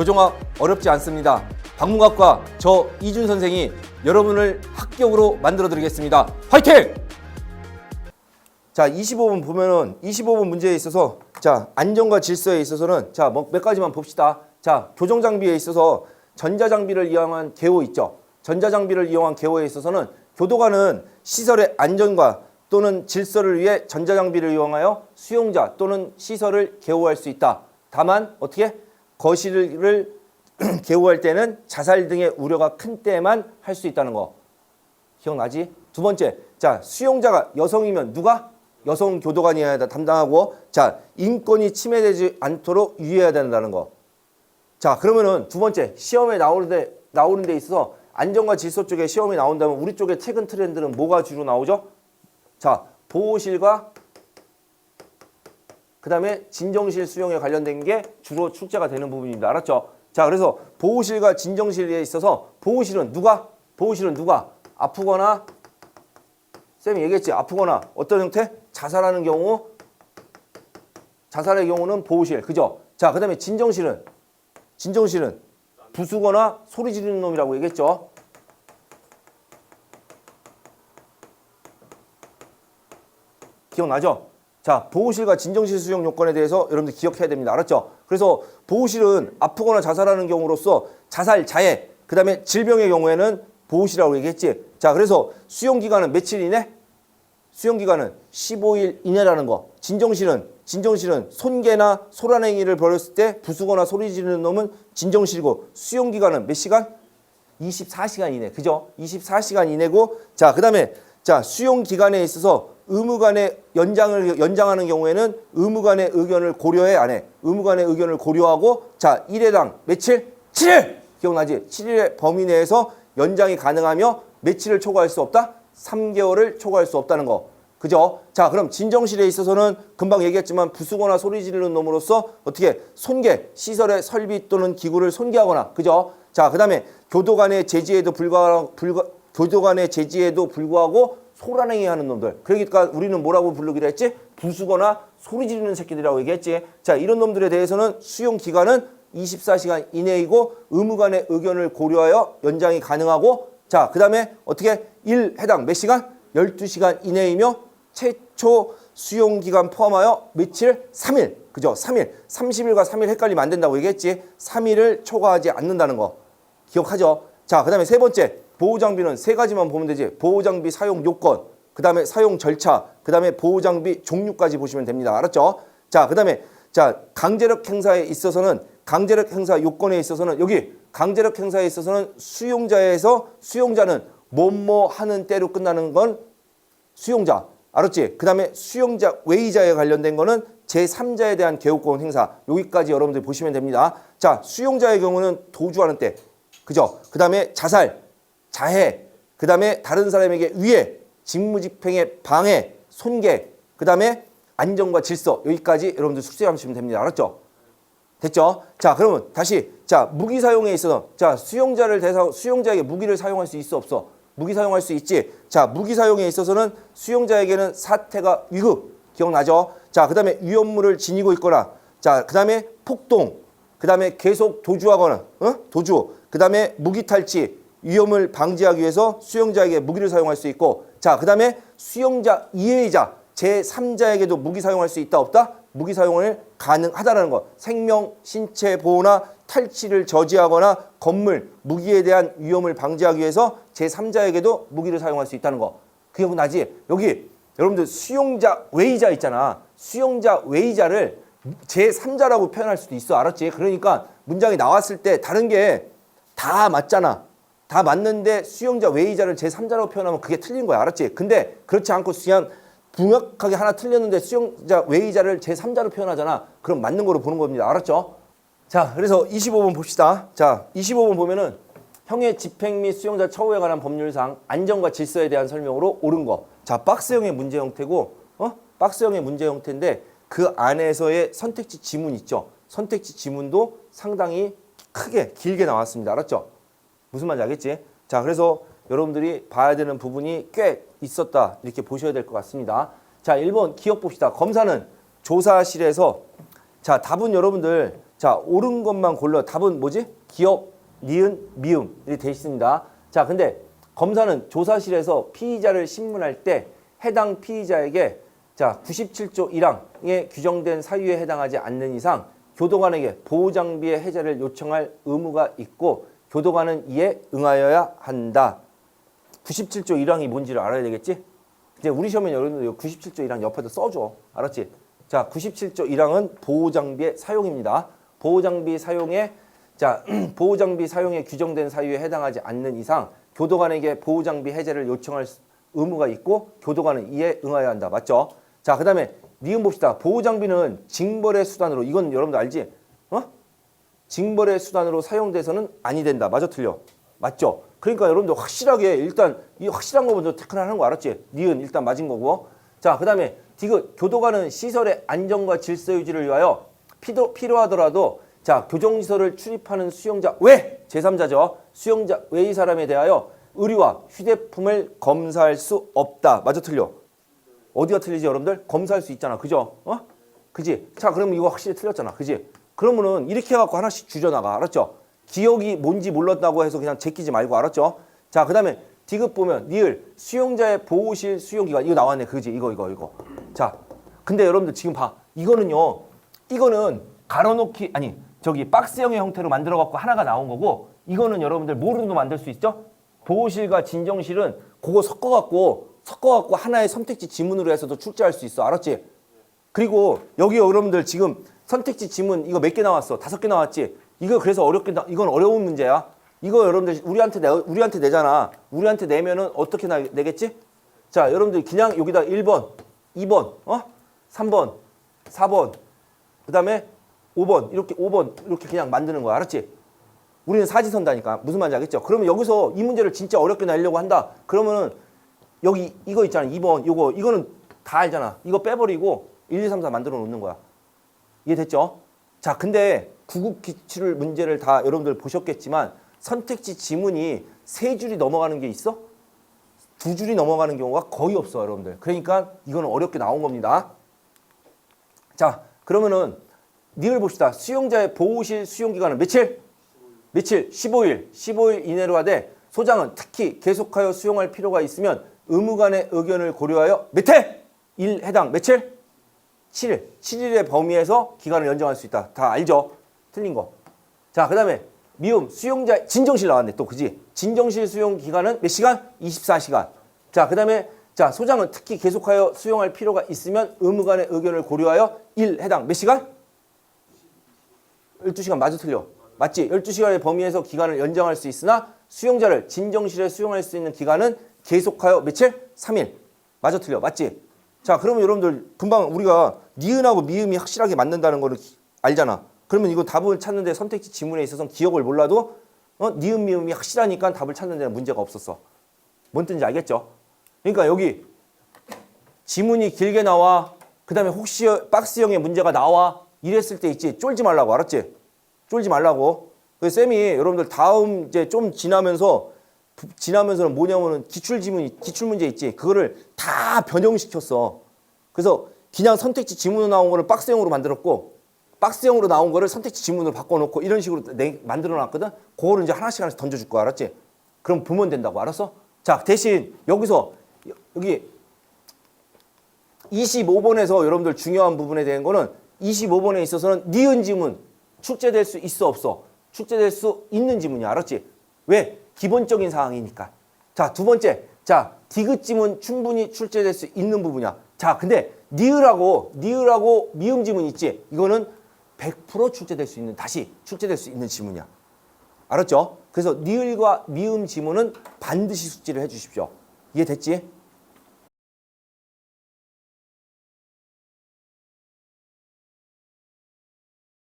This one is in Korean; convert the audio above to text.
교정학 어렵지 않습니다. 방문학과 저 이준 선생이 여러분을 합격으로 만들어 드리겠습니다. 화이팅! 자, 25번 보면은 25번 문제에 있어서 자, 안전과 질서에 있어서는 자, 뭐몇 가지만 봅시다. 자, 교정 장비에 있어서 전자 장비를 이용한 개호 있죠. 전자 장비를 이용한 개호에 있어서는 교도관은 시설의 안전과 또는 질서를 위해 전자 장비를 이용하여 수용자 또는 시설을 개호할 수 있다. 다만 어떻게 거실을 개호할 때는 자살 등의 우려가 큰 때만 할 수 있다는 거. 기억나지? 두 번째, 자 수용자가 여성이면 누가 여성 교도관이어야 담당하고 자 인권이 침해되지 않도록 유의해야 된다는 거. 자 그러면은 두 번째 시험에 나오는데 나오는 데 있어서 안전과 질서 쪽에 시험이 나온다면 우리 쪽에 최근 트렌드는 뭐가 주로 나오죠? 자 보호실과 그 다음에 진정실 수용에 관련된 게 주로 출제가 되는 부분입니다. 알았죠? 자 그래서 보호실과 진정실에 있어서 보호실은 누가 보호실은 누가 아프거나 쌤이 얘기했지 아프거나 어떤 형태 자살하는 경우 자살의 경우는 보호실 그죠? 자 그 다음에 진정실은 진정실은 부수거나 소리 지르는 놈이라고 얘기했죠. 기억나죠? 자, 보호실과 진정실 수용 요건에 대해서 여러분들 기억해야 됩니다. 알았죠? 그래서 보호실은 아프거나 자살하는 경우로서 자살, 자해, 그 다음에 질병의 경우에는 보호실이라고 얘기했지. 자, 그래서 수용 기간은 며칠 이내? 수용 기간은 15일 이내라는 거. 진정실은 진정실은 손괴나 소란행위를 벌였을 때 부수거나 소리 지르는 놈은 진정실이고 수용 기간은 몇 시간? 24시간 이내. 그죠? 24시간 이내고 자, 그 다음에 자, 수용 기간에 있어서 의무관의 연장을 연장하는 경우에는 의무관의 의견을 고려해 안 해. 의무관의 의견을 고려하고 자, 1회당 며칠? 7일. 기억나지? 7일의 범위 내에서 연장이 가능하며 며칠을 초과할 수 없다? 3개월을 초과할 수 없다는 거. 그죠? 자, 그럼 진정실에 있어서는 금방 얘기했지만 부수거나 소리 지르는 놈으로서 어떻게 손괴, 시설의 설비 또는 기구를 손괴하거나, 그죠? 자, 그 다음에 교도관의 제지에도 불과, 불과, 교도관의 제지에도 불구하고 소란행위 하는 놈들. 그러니까 우리는 뭐라고 부르기로 했지? 부수거나 소리 지르는 새끼들이라고 얘기했지. 자, 이런 놈들에 대해서는 수용 기간은 24시간 이내이고 의무관의 의견을 고려하여 연장이 가능하고 자, 그 다음에 어떻게 1 해당 몇 시간? 12시간 이내이며 최초 수용 기간 포함하여 며칠? 3일. 그죠? 3일. 30일과 3일 헷갈리면 안 된다고 얘기했지. 3일을 초과하지 않는다는 거. 기억하죠? 자, 그 다음에 세 번째. 보호장비는 세 가지만 보면 되지. 보호장비 사용 요건, 그 다음에 사용 절차, 그 다음에 보호장비 종류까지 보시면 됩니다. 알았죠? 자, 그 다음에 자 강제력 행사에 있어서는 강제력 행사 요건에 있어서는 여기 강제력 행사에 있어서는 수용자에서 수용자는 뭐뭐 하는 때로 끝나는 건 수용자 알았지? 그 다음에 수용자 외의자에 관련된 거는 제3자에 대한 개호권 행사 여기까지 여러분들 보시면 됩니다. 자 수용자의 경우는 도주하는 때 그죠? 그 다음에 자살, 자해, 그 다음에 다른 사람에게 위해, 직무집행의 방해, 손괴, 그 다음에 안전과 질서 여기까지 여러분들 숙지하시면 됩니다. 알았죠? 됐죠? 자 그러면 다시 자 무기 사용에 있어서 자 수용자를 대상 수용자에게 무기를 사용할 수 있어 없어? 무기 사용할 수 있지. 자 무기 사용에 있어서는 수용자에게는 사태가 위급 기억나죠? 자 그다음에 위험물을 지니고 있거나 자 그다음에 폭동 그다음에 계속 도주하거나 어? 도주 그다음에 무기 탈취 위험을 방지하기 위해서 수용자에게 무기를 사용할 수 있고 자 그다음에 수용자 이해자 제3자에게도 무기 사용할 수 있다 없다? 무기 사용을 가능하다는 것. 생명, 신체 보호나 탈취를 저지하거나 건물, 무기에 대한 위험을 방지하기 위해서 제3자에게도 무기를 사용할 수 있다는 거. 기억나지? 여기 여러분들 수용자 외의자 있잖아. 수용자 외의자를 제3자라고 표현할 수도 있어. 알았지? 그러니까 문장이 나왔을 때 다른 게 다 맞잖아. 다 맞는데 수용자 외의자를 제3자라고 표현하면 그게 틀린 거야. 알았지? 근데 그렇지 않고 그냥 분명하게 하나 틀렸는데 수용자 외의자를 제3자로 표현하잖아. 그럼 맞는 거로 보는 겁니다. 알았죠? 자, 그래서 25번 봅시다. 자, 25번 보면은 형의 집행 및 수용자 처우에 관한 법률상 안전과 질서에 대한 설명으로 옳은 거. 자, 박스형의 문제 형태고, 어? 박스형의 문제 형태인데 그 안에서의 선택지 지문 있죠. 선택지 지문도 상당히 크게 길게 나왔습니다. 알았죠? 무슨 말인지 알겠지? 자, 그래서 여러분들이 봐야 되는 부분이 꽤 있었다. 이렇게 보셔야 될 것 같습니다. 자, 1번 기억 봅시다. 검사는 조사실에서 자, 답은 여러분들 자, 옳은 것만 골라. 답은 뭐지? 기억, 니은, 미음. 이렇게 돼 있습니다. 자, 근데 검사는 조사실에서 피의자를 신문할 때 해당 피의자에게 자, 97조 1항에 규정된 사유에 해당하지 않는 이상 교도관에게 보호장비의 해제를 요청할 의무가 있고 교도관은 이에 응하여야 한다. 97조 1항이 뭔지를 알아야 되겠지? 이제 우리 시험에 여러분들 97조 1항 옆에다 써줘. 알았지? 자, 97조 1항은 보호장비의 사용입니다. 보호장비 사용에 자, 보호장비 사용에 규정된 사유에 해당하지 않는 이상 교도관에게 보호장비 해제를 요청할 수- 의무가 있고 교도관은 이에 응하여야 한다. 맞죠? 자, 그 다음에 니은 봅시다. 보호장비는 징벌의 수단으로 이건 여러분들 알지? 어? 징벌의 수단으로 사용돼서는 아니 된다. 맞아 틀려? 맞죠? 그러니까 여러분들 확실하게 일단 이 확실한 거 먼저 테크하는 거 알았지? 니은 일단 맞은 거고. 자, 그다음에 디귿 교도관은 시설의 안정과 질서 유지를 위하여 피도, 필요하더라도 자, 교정시설을 출입하는 수용자 외 제3자죠. 수용자 외의 사람에 대하여 의류와 휴대품을 검사할 수 없다. 맞아 틀려? 어디가 틀리지 여러분들? 검사할 수 있잖아. 그죠? 어? 그지? 자, 그러면 이거 확실히 틀렸잖아. 그지? 그러면은 이렇게 해갖고 하나씩 주저나가. 알았죠? 기억이 뭔지 몰랐다고 해서 그냥 제끼지 말고 알았죠? 자, 그 다음에 디귿 보면 니을 수용자의 보호실 수용기간 이거 나왔네. 그지? 이거 이거 이거. 자, 근데 여러분들 지금 봐. 이거는요. 이거는 가로놓기 아니 저기 박스형의 형태로 만들어 갖고 하나가 나온 거고 이거는 여러분들 뭐로도 만들 수 있죠? 보호실과 진정실은 그거 섞어 갖고 섞어 갖고 하나의 선택지 지문으로 해서도 출제할 수 있어. 알았지? 그리고 여기 여러분들 지금 선택지 지문 이거 몇 개 나왔어? 다섯 개 나왔지? 이거 그래서 어렵게 나, 이건 어려운 문제야. 이거 여러분들 우리한테 내 우리한테 내잖아. 우리한테 내면은 어떻게 나, 내겠지? 자, 여러분들 그냥 여기다 1번, 2번, 어? 3번, 4번, 그다음에 5번 이렇게 5번 이렇게 그냥 만드는 거야. 알았지? 우리는 사지선다니까. 무슨 말인지 알겠죠? 그러면 여기서 이 문제를 진짜 어렵게 내려고 한다. 그러면은 여기 이거 있잖아. 2번 이거 이거는 다 알잖아. 이거 빼버리고 1, 2, 3, 4 만들어 놓는 거야. 이해됐죠? 자, 근데 구급 기출 문제를 다 여러분들 보셨겠지만 선택지 지문이 세 줄이 넘어가는 게 있어? 두 줄이 넘어가는 경우가 거의 없어, 여러분들. 그러니까 이거는 어렵게 나온 겁니다. 자, 그러면은 니을 봅시다. 수용자의 보호실 수용 기간은 며칠? 며칠? 15일. 15일 이내로 하되 소장은 특히 계속하여 수용할 필요가 있으면 의무관의 의견을 고려하여 몇 회? 1 해당 며칠? 7일. 7일의 범위에서 기간을 연장할 수 있다. 다 알죠? 틀린 거. 자, 그 다음에 미움 수용자 진정실 나왔네. 또 그지? 진정실 수용 기간은 몇 시간? 24시간. 자, 그 다음에 자, 소장은 특히 계속하여 수용할 필요가 있으면 의무관의 의견을 고려하여 1 해당 몇 시간? 12시간 맞아 틀려. 맞지? 12시간의 범위에서 기간을 연장할 수 있으나 수용자를 진정실에 수용할 수 있는 기간은 계속하여 며칠? 3일. 맞아 틀려. 맞지? 자, 그러면 여러분들 금방 우리가 니은하고 미음이 확실하게 맞는다는 거를 기- 알잖아. 그러면 이거 답을 찾는데 선택지 지문에 있어서는 기억을 몰라도 어? 니은 미음이 확실하니까 답을 찾는 데는 문제가 없었어. 뭔 뜻인지 알겠죠? 그러니까 여기 지문이 길게 나와. 그 다음에 혹시 박스형의 문제가 나와. 이랬을 때 있지. 쫄지 말라고 알았지? 쫄지 말라고. 그 쌤이 여러분들 다음 이제 좀 지나면서 부- 지나면서는 뭐냐면은 기출 지문 기출 문제 있지. 그거를 다 변형시켰어. 그래서 그냥 선택지 지문으로 나온 거를 박스형으로 만들었고 박스형으로 나온 거를 선택지 지문으로 바꿔놓고 이런 식으로 내, 만들어놨거든. 그거를 이제 하나씩 하나씩 던져줄 거야, 알았지? 그럼 보면 된다고 알았어? 자 대신 여기서 여- 여기 25번에서 여러분들 중요한 부분에 대한 거는 25번에 있어서는 니은 지문 출제될 수 있어 없어? 출제될 수 있는 지문이 알았지? 왜? 기본적인 사항이니까. 자, 두 번째. 자, 디귿 지문 충분히 출제될 수 있는 부분이야. 자, 근데 니을하고 니을하고 미음 지문 있지? 이거는 100% 출제될 수 있는 다시 출제될 수 있는 지문이야. 알았죠? 그래서 니을과 미음 지문은 반드시 숙지를 해 주십시오. 이해됐지?